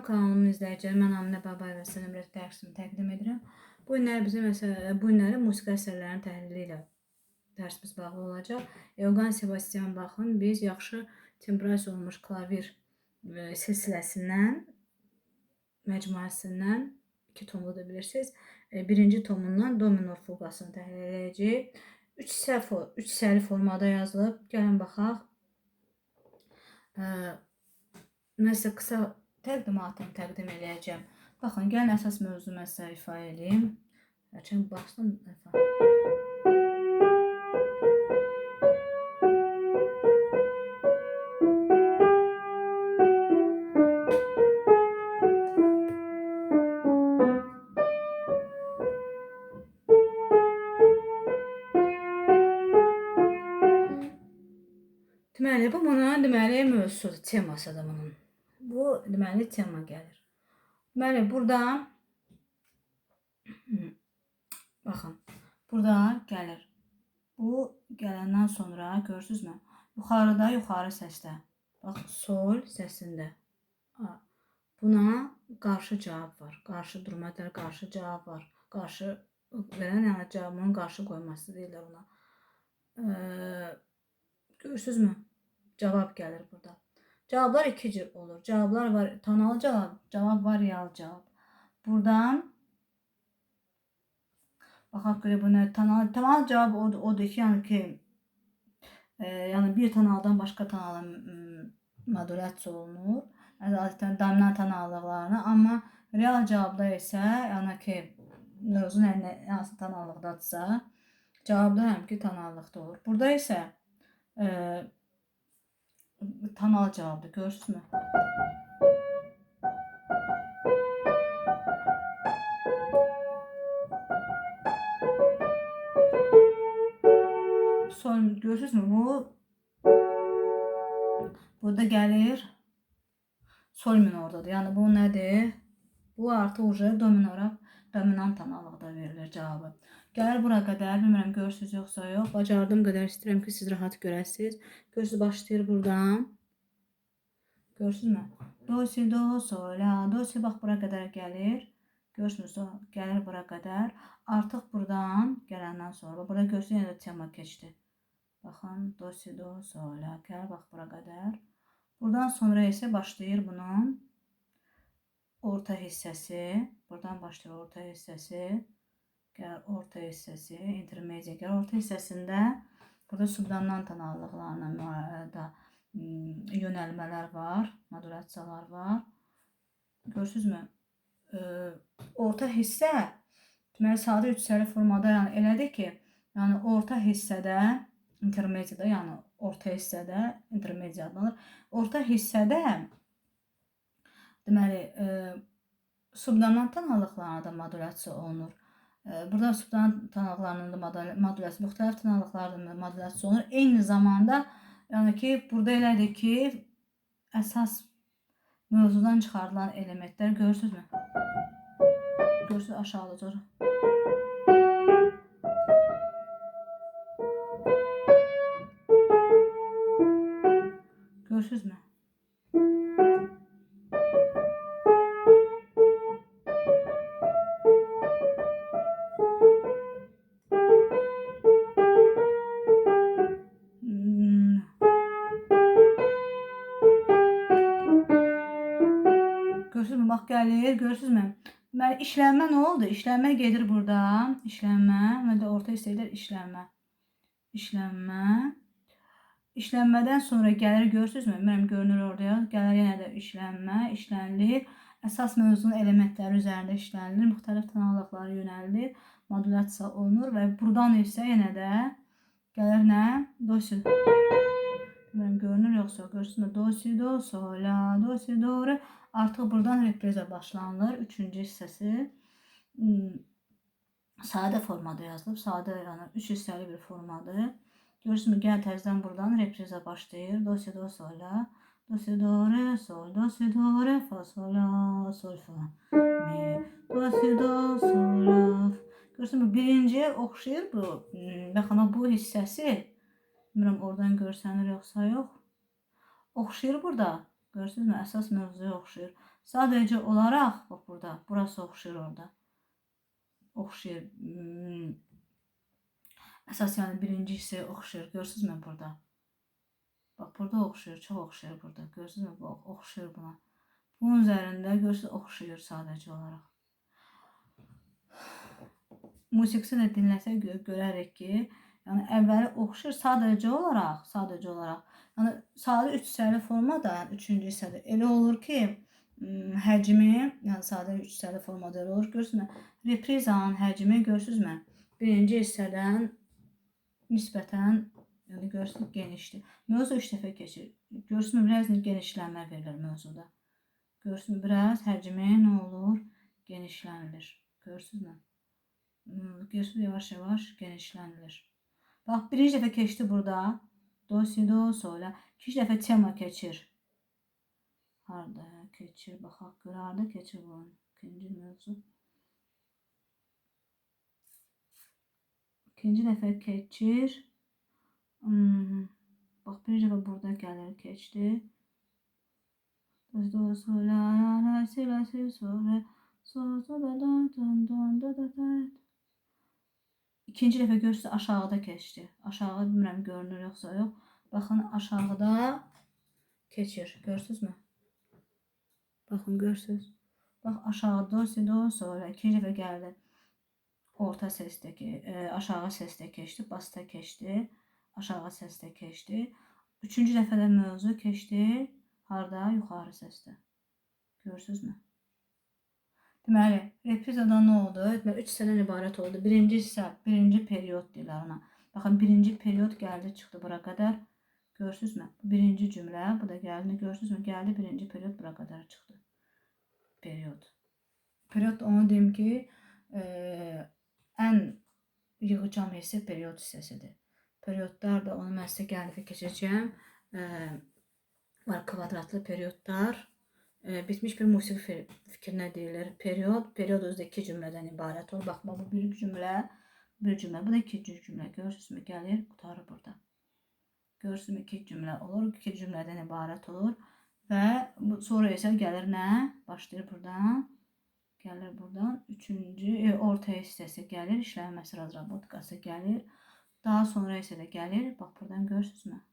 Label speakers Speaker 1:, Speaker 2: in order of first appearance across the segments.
Speaker 1: Salam kanalımın izləyiciləri, mən Aminə Babayeva sizə nömrə dərsimi təqdim edirəm. Bu günləri bizə məsələ, bu günləri musiqi əsərlərinin təhlili ilə dərsimiz bağlı olacaq. Eogan Sebastian Bach'ın biz yaxşı temperasiya olmuş klavir e, silsiləsindən, məcmuəsindən iki tomlu da bilirsiniz. E, birinci tomundan do minor fuqasını təhlil edəcəyik. 3 hissəli, 3 hissəli formada yazılıb. Gəlin baxaq. E, sizə qısa təqdimatını təqdim edəcəm. Baxın, gəlin əsas mövzunu mən sizə ifa edeyim. Hərçənd baxsın ifa. Deməli, bu bunun deməli mövzusudur, temasıdır bunun. Bu deməli tema gəlir. Deməli, burada baxın, burada gəlir. Bu gələndən sonra görürsünüzmü? Yuxarıda, yuxarı səsdə. Bax, sol səsində. Buna qarşı cavab var. Qarşı durmadır, qarşı cavab var. Qarşı verən yəni cavabının qarşı qoyması deyirlər ona. Ee, görürsünüzmü? Cavab gəlir burada. Cavablar iki cür olur. Cavablar var, tanalı cavab, cavab var, real cavab. Buradan baxaq görə bu nə tanalı, tanalı cavab odur, odur ki, yəni ki, e, yəni bir tanaldan başqa tanala m, modulyasiya olunur. Adətən dominant tanalıqlarına, amma real cavabda isə yəni ki, mövzu nə, nə hansı tanalıqdadırsa, cavabda həm ki tanalıqda olur. Burada isə e, tanalı cavabdır. Görürsünüzmü? Son görürsünüzmü? Bu burada gəlir sol minordadır. Yəni bu nədir? Bu artıq uje dominora dominant tanalıqda verilir cavabı. Gəlir bura qədər, bilmirəm görürsüz yoxsa yox. Bacardığım qədər istəyirəm ki, siz rahat görəsiniz. Görürsüz başlayır buradan. Görürsünüzmü? Do, si, do, sol, la, do, si bax bura qədər gəlir. Görürsünüz, o gəlir bura qədər. Artıq buradan gələndən sonra burada görürsünüz yenə də tema keçdi. Baxın, do, si, do, sol, la, gəlir bax bura qədər. Buradan sonra isə başlayır bunun orta hissəsi. Buradan başlayır orta hissəsi. Gəl orta hissəsi, intermedia gəl orta hissəsində burada subdominant analıqlarına da yönəlmələr var, modulyasiyalar var. Görürsüzmü? Orta hissə deməli sadə üç hissəli formada yəni elədir ki, yəni orta hissədə intermediada, yəni orta hissədə intermedia adlanır. Orta hissədə deməli e, subdominant tanalıqlarına da modulyasiya olunur. E, Burada subdominant tanalıqlarının da modul- modulyasiya, müxtəlif tanalıqların da modulyasiya olunur. Eyni zamanda yəni ki, burada elədir ki, əsas mövzudan çıxarılan elementlər görürsünüzmü? Görürsünüz aşağıda sonra. Görürsünüzmü? Gəlir, görürsünüzmü? Deməli işlənmə nə oldu? İşlənmə gedir buradan. İşlənmə, və də orta hissələr işlənmə. İşlənmə. İşlənmədən sonra gəlir görürsünüzmü? Bilmirəm görünür orada. Gəlir yenə də işlənmə, işlənilir. Əsas mövzunun elementləri üzərində işlənilir. Müxtəlif tanalıqlara yönəlilir. Modulyasiya olunur və buradan isə yenə də gəlir nə? Do si. Bilmirəm görünür yoxsa görürsünüzmü? Do si do sol la do si do re. Artıq buradan repriza başlanılır. Üçüncü hissəsi hmm, sadə formada yazılıb. Sadə yəni 3 hissəli bir formadır. Görürsünüzmü? Gəl təzədən buradan repriza başlayır. Do si do sol la. Do si do re sol do si do re fa sol la sol fa mi do si do sol la. Görürsünüzmü? Birinciyə oxşayır bu. Hmm, Baxın bu hissəsi. Bilmirəm oradan görsənir yoxsa yox. Oxşayır burada. Görürsünüzmü? Əsas mövzuya oxşayır. Sadece olarak bak burada. Burası oxşur orada. Hmm. Əsas yəni birinci hissəyə oxşur. Görürsünüzmü burada? Bak burada oxşur. Çox oxşur burada. Görürsünüzmü? Bu oxşur buna. Bunun üzərində görürsünüz oxşuyur sadəcə olaraq. Musiqisini də dinləsək gö görərik ki, yəni əvvəli oxşur sadəcə olaraq, sadəcə olaraq. Yəni sadə üç hissəli formada, yəni üçüncü hissədə elə olur ki, həcmi, yəni sadə üç hissəli formada elə olur. Görürsünüzmü? Reprizanın həcmi görürsünüzmü? Birinci hissədən nisbətən yəni görürsünüz genişdir. Mövzu 3 dəfə keçir. Görürsünüz biraz genişlənmə verilir mövzuda. Görürsünüz biraz həcmi nə olur? Genişlənilir. Görürsünüzmü? Görürsünüz yavaş yavaş genişlənilir. Bak birinci dəfə keçdi burada. Do, si, do, sola. İkinci dəfə tema keçir. Harda keçir? Baxaq görə harda keçir bu ikinci mövzu. İkinci dəfə keçir. Hmm, bax birinci dəfə burada gəlir, keçdi. Do, do, sola, la, la, si, la, si, so, re, so, so, da, da, dun, dun, da, da, da. İkinci dəfə görürsüz aşağıda keçdi. Aşağı bilmirəm görünür yoxsa yox. Baxın aşağıda keçir. Görürsüzmü? Baxın görürsüz. Bax aşağı do si do sonra ikinci dəfə gəldi. Orta səsdəki, e, aşağı səsdə keçdi, basda keçdi, aşağı səsdə keçdi. Üçüncü dəfə də mövzu keçdi. Harda? Yuxarı səsdə. Görürsüzmü? Deməli, reprizada nə oldu? Deməli, üç hissədən ibarət oldu. Birinci hissə, birinci period deyirlər ona. Baxın, birinci period gəldi, çıxdı bura qədər. Görürsüzmü? Bu birinci cümlə, bu da gəldi. Görürsüzmü? Gəldi, birinci period bura qədər çıxdı. Period. Period onu deyim ki, e, ən yığıcam hissə period hissəsidir. Periodlar da onu mən sizə gəldi keçəcəyəm. E, var kvadratlı periodlar. E, bitmiş bir musiqi fi- fikrinə deyilir. Period, period özdə iki cümlədən ibarət olur. Baxma bu bir cümlə, bir cümlə. Bu da ikinci cümlə. Görürsünüzmü? Gəlir, qutarır burada. Görürsünüzmü? İki cümlə olur. İki cümlədən ibarət olur. Və bu sonra isə gəlir nə? Başlayır buradan. Gəlir buradan. Üçüncü, e, orta hissəsi gəlir. İşlənməsi razrabotkası gəlir. Daha sonra isə də gəlir. Bax buradan görürsünüzmü?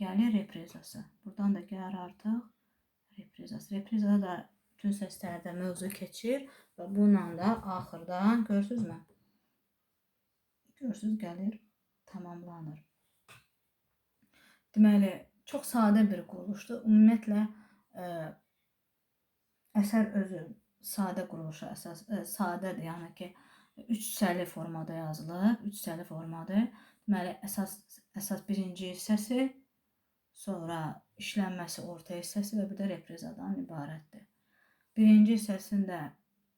Speaker 1: Gəlir reprizası. Buradan da gəlir artıq reprizası. Reprizada da bütün səslərdə mövzu keçir və bununla da axırda görürsüzmü? Görürsüz gəlir, tamamlanır. Deməli, çox sadə bir quruluşdur. Ümumiyyətlə ə, əsər özü sadə quruluşa əsas ə, sadədir. Yəni ki, üç hissəli formada yazılıb, üç hissəli formadır. Deməli, əsas əsas birinci hissəsi, sonra işlənməsi orta hissəsi və bir də reprizadan ibarətdir. Birinci hissəsində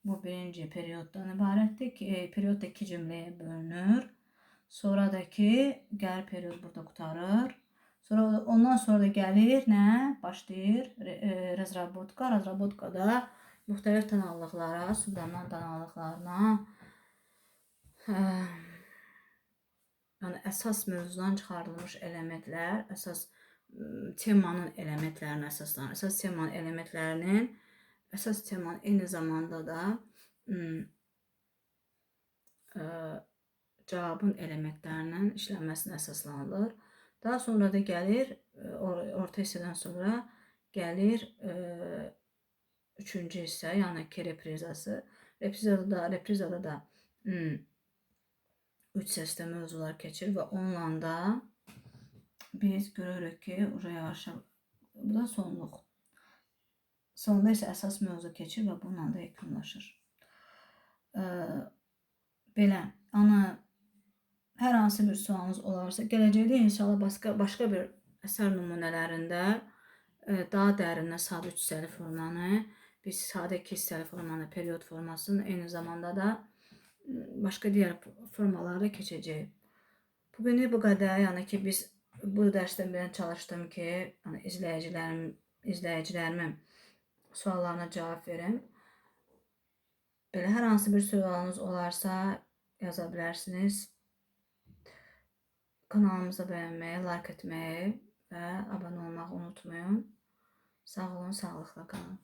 Speaker 1: bu birinci perioddan ibarətdir ki, e, period da iki cümləyə bölünür. Sonradakı gəlir period burada qutarır. Sonra da- ondan sonra da gəlir nə? Başlayır e, razrabotka. Razrabotkada müxtəlif tonallıqlara, subdominant tonallıqlarına ə, yəni əsas mövzudan çıxarılmış elementlər, əsas temanın elementlərinə əsaslanır. Əsas temanın elementlərinin əsas temanın eyni zamanda da ə, cavabın elementlərinin işlənməsinə əsaslanılır. Daha sonra da gəlir ə, or- orta hissədən sonra gəlir ə, üçüncü hissə, yəni ki reprizası. Reprizada da reprizada da ım, üç səsdə mövzular keçir və onunla da biz görürük ki, uje yavaş bu da sonluq. Sonda isə əsas mövzu keçir və bununla da yekunlaşır. Ə, belə ana hər hansı bir sualınız olarsa, gələcəkdə inşallah başqa başqa bir əsər nümunələrində ə, daha dərindən sadə üç formanı, biz sadə iki formanı, period formasını eyni zamanda da başqa digər formaları da keçəcəyik. Bugünlük bu qədər. Yəni ki, biz bu dərsdə mən çalışdım ki, yəni izləyicilərim izləyicilərimin suallarına cavab verim. Belə hər hansı bir sualınız olarsa yaza bilərsiniz. Kanalımıza bəyənməyi, like etməyi və abunə olmağı unutmayın. Sağ olun, sağlıqla qalın.